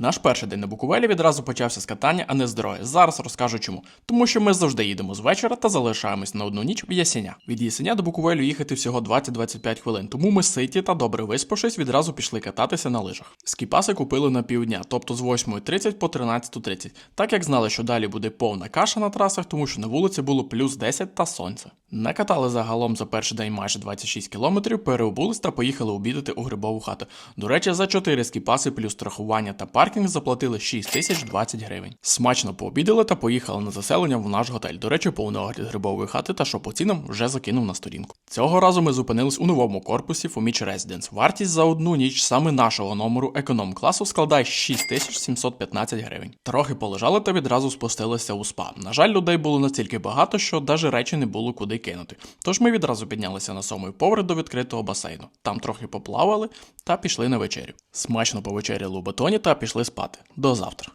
Наш перший день на Буковелі відразу почався з катання, а не з дороги. Зараз розкажу чому. Тому що ми завжди їдемо з вечора та залишаємось на одну ніч в Ясеня. Від Ясеня до Буковелю їхати всього 20-25 хвилин, тому ми ситі та добре виспавшись, відразу пішли кататися на лижах. Скіпаси купили на півдня, тобто з 8.30 по 13.30, так як знали, що далі буде повна каша на трасах, тому що на вулиці було плюс 10 та сонце. Накатали загалом за перший день майже 26 кілометрів, переобулись та поїхали обідати у грибову хату. До речі, за 4 скіпаси плюс страхування та паркінг заплатили 6 тисяч гривень. Смачно пообідали та поїхали на заселення в наш готель. До речі, повний огляд грибової хати та що по цінам вже закинув на сторінку. Цього разу ми зупинились у новому корпусі Фоміч Residence. Вартість за одну ніч саме нашого номеру економ класу складає 6715 гривень. Трохи полежали та відразу спустилися у спа. На жаль, людей було настільки багато, що навіть речі не було куди кинути. Тож ми відразу піднялися на сьомий поверх до відкритого басейну. Там трохи поплавали та пішли на вечерю. Смачно повечеряли у батоні та пішли спати. До завтра.